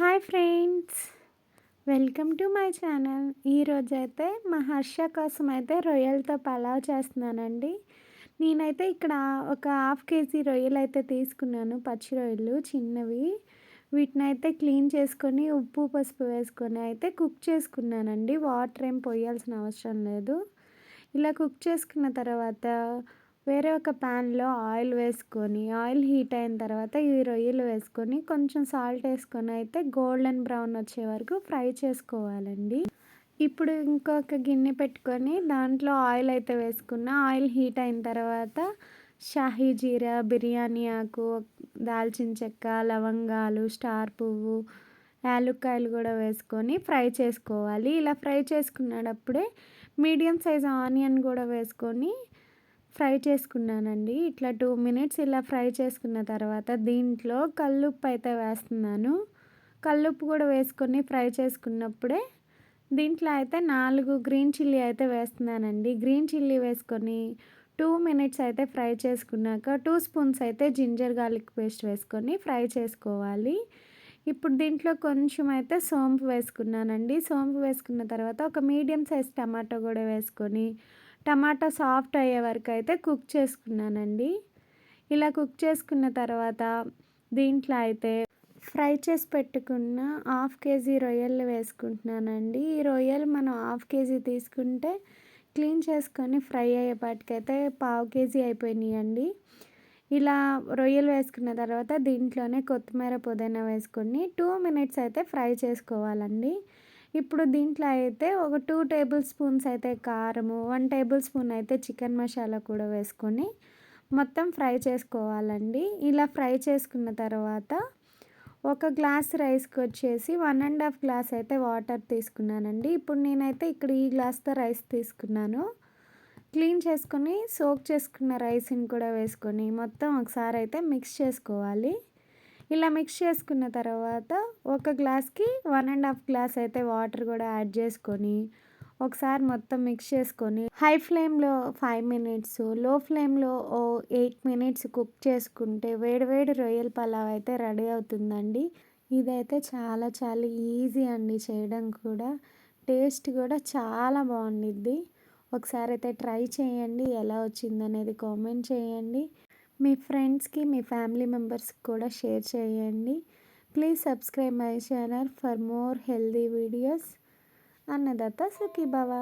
Hi friends. Welcome to my channel. ఈరోజు అయితే మా హర్ష కోసం అయితే రొయ్యలతో పలావ్ చేస్తున్నానండి. నేనైతే ఇక్కడ ఒక హాఫ్ కేజీ రొయ్యలు అయితే తీసుకున్నాను పచ్చి రొయ్యలు చిన్నవి. వీటిని అయితే క్లీన్ చేసుకొని ఉప్పు పసుపు వేసుకొని అయితే కుక్ చేసుకున్నానండి. వాటర్ ఏం పోయాల్సిన అవసరం లేదు. ఇలా కుక్ చేసుకున్న తర్వాత వేరే ఒక ప్యాన్లో ఆయిల్ వేసుకొని ఆయిల్ హీట్ అయిన తర్వాత ఈ రొయ్యలు వేసుకొని కొంచెం సాల్ట్ వేసుకొని అయితే గోల్డెన్ బ్రౌన్ వచ్చే వరకు ఫ్రై చేసుకోవాలండి. ఇప్పుడు ఇంకొక గిన్నె పెట్టుకొని దాంట్లో ఆయిల్ అయితే వేసుకున్న ఆయిల్ హీట్ అయిన తర్వాత షాహీ జీరా బిర్యానీ ఆకు దాల్చిన చెక్క లవంగాలు స్టార్ పువ్వు యాలుక్కాయలు కూడా వేసుకొని ఫ్రై చేసుకోవాలి. ఇలా ఫ్రై చేసుకున్నప్పుడే మీడియం సైజ్ ఆనియన్ కూడా వేసుకొని ఫ్రై చేసుకున్నానండి. ఇట్లా టూ మినిట్స్ ఇలా ఫ్రై చేసుకున్న తర్వాత దీంట్లో కల్లుప్పు అయితే వేస్తున్నాను. కల్లుప్పు కూడా వేసుకొని ఫ్రై చేసుకున్నప్పుడే దీంట్లో అయితే నాలుగు గ్రీన్ చిల్లీ అయితే వేస్తున్నానండి. గ్రీన్ చిల్లీ వేసుకొని టూ మినిట్స్ అయితే ఫ్రై చేసుకున్నాక టూ స్పూన్స్ అయితే జింజర్ గార్లిక్ పేస్ట్ వేసుకొని ఫ్రై చేసుకోవాలి. ఇప్పుడు దీంట్లో కొంచెం అయితే సోంపు వేసుకున్నానండి. సోంపు వేసుకున్న తర్వాత ఒక మీడియం సైజ్ టమాటో కూడా వేసుకొని టమాటా సాఫ్ట్ అయ్యే వరకు అయితే కుక్ చేసుకున్నానండి. ఇలా కుక్ చేసుకున్న తర్వాత దీంట్లో అయితే ఫ్రై చేసి పెట్టుకున్న హాఫ్ కేజీ రొయ్యలు వేసుకుంటున్నానండి. ఈ రొయ్యలు మనం హాఫ్ కేజీ తీసుకుంటే క్లీన్ చేసుకొని ఫ్రై అయ్యేపాటికైతే పావు కేజీ అయిపోయినాయండి. ఇలా రొయ్యలు వేసుకున్న తర్వాత దీంట్లోనే కొత్తిమీర పుదీనా వేసుకొని టూ మినిట్స్ అయితే ఫ్రై చేసుకోవాలండి. ఇప్పుడు దీంట్లో అయితే ఒక టూ టేబుల్ స్పూన్స్ అయితే కారము వన్ టేబుల్ స్పూన్ అయితే చికెన్ మసాలా కూడా వేసుకొని మొత్తం ఫ్రై చేసుకోవాలండి. ఇలా ఫ్రై చేసుకున్న తర్వాత ఒక గ్లాస్ రైస్కి వచ్చేసి వన్ అండ్ హాఫ్ గ్లాస్ అయితే వాటర్ తీసుకున్నానండి. ఇప్పుడు నేనైతే ఇక్కడ ఈ గ్లాస్తో రైస్ తీసుకున్నాను. క్లీన్ చేసుకొని సోక్ చేసుకున్న రైస్ని కూడా వేసుకొని మొత్తం ఒకసారి అయితే మిక్స్ చేసుకోవాలి. ఇలా మిక్స్ చేసుకున్న తర్వాత ఒక గ్లాస్కి వన్ అండ్ హాఫ్ గ్లాస్ అయితే వాటర్ కూడా యాడ్ చేసుకొని ఒకసారి మొత్తం మిక్స్ చేసుకొని హై ఫ్లేమ్లో ఫైవ్ మినిట్స్లో ఫ్లేమ్లో ఓ ఎయిట్ మినిట్స్ కుక్ చేసుకుంటే వేడివేడి రొయ్యల పలావ్ అయితే రెడీ అవుతుందండి. ఇదైతే చాలా చాలా ఈజీ అండి చేయడం కూడా. టేస్ట్ కూడా చాలా బాగుండిద్ది. ఒకసారి అయితే ట్రై చేయండి ఎలా వచ్చిందనేది కామెంట్ చేయండి. మీ ఫ్రెండ్స్కి మీ ఫ్యామిలీ మెంబర్స్కి కూడా షేర్ చేయండి. Please subscribe my channel for more healthy videos. Annadata Sukhibhava.